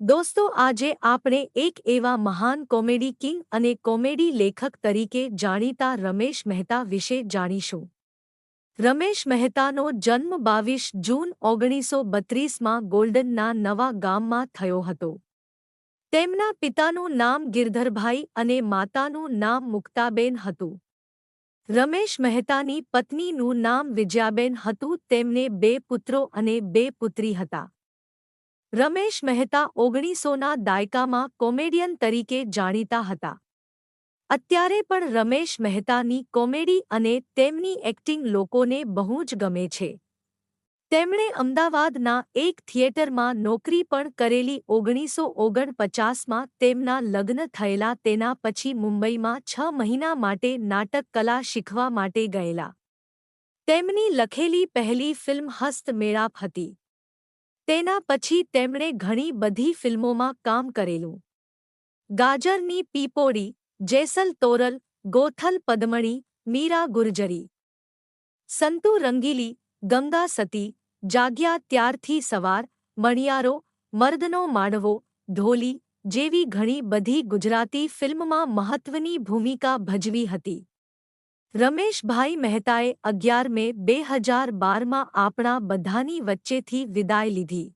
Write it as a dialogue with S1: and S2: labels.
S1: દોસ્તો, આજે આપણે એક એવા મહાન કોમેડી કિંગ અને કોમેડી લેખક તરીકે જાણીતા રમેશ મહેતા વિશે જાણીશું. રમેશ મહેતાનો જન્મ બાવીસ જૂન ઓગણીસો બત્રીસમાં ગોલ્ડનના નવા ગામમાં થયો હતો. તેમના પિતાનું નામ ગિરધરભાઈ અને માતાનું નામ મુક્તાબેન હતું. રમેશ મહેતાની પત્નીનું નામ વિજયાબેન હતું. તેમને બે પુત્રો અને બે પુત્રી હતા. રમેશ મહેતા ઓગણીસોના દાયકામાં કોમેડિયન તરીકે જાણીતા હતા. અત્યારે પણ રમેશ મહેતાની કોમેડી અને તેમની એક્ટિંગ લોકોને બહુ જ ગમે છે. તેમણે અમદાવાદના એક થિયેટરમાં નોકરી પણ કરેલી ઓગણીસો ઓગણપચાસમાં તેમના લગ્ન થયેલા તેના પછી મુંબઈમાં છ મહિના માટે નાટક કલા શીખવા માટે ગયેલા. તેમની લખેલી પહેલી ફિલ્મ હસ્ત મેળાપ હતી. તેના પછી તેમણે ઘણી બધી ફિલ્મોમાં કામ કરેલું. ગાજરની પીપોડી જેસલ તોરલ, ગોથલ પદમણી, મીરા ગુર્જરી. સંતુ રંગીલી, ગંગા સતી, જાગ્યા ત્યારથી સવાર, મણિયારો, મર્દનો માડવો ઢોલી જેવી ઘણી બધી ગુજરાતી ફિલ્મમાં મહત્વની ભૂમિકા ભજવી હતી. રમેશભાઈ મહેતાએ અગિયાર મે બે હજાર બારમાં આપણા બધાની વચ્ચેથી વિદાય લીધી.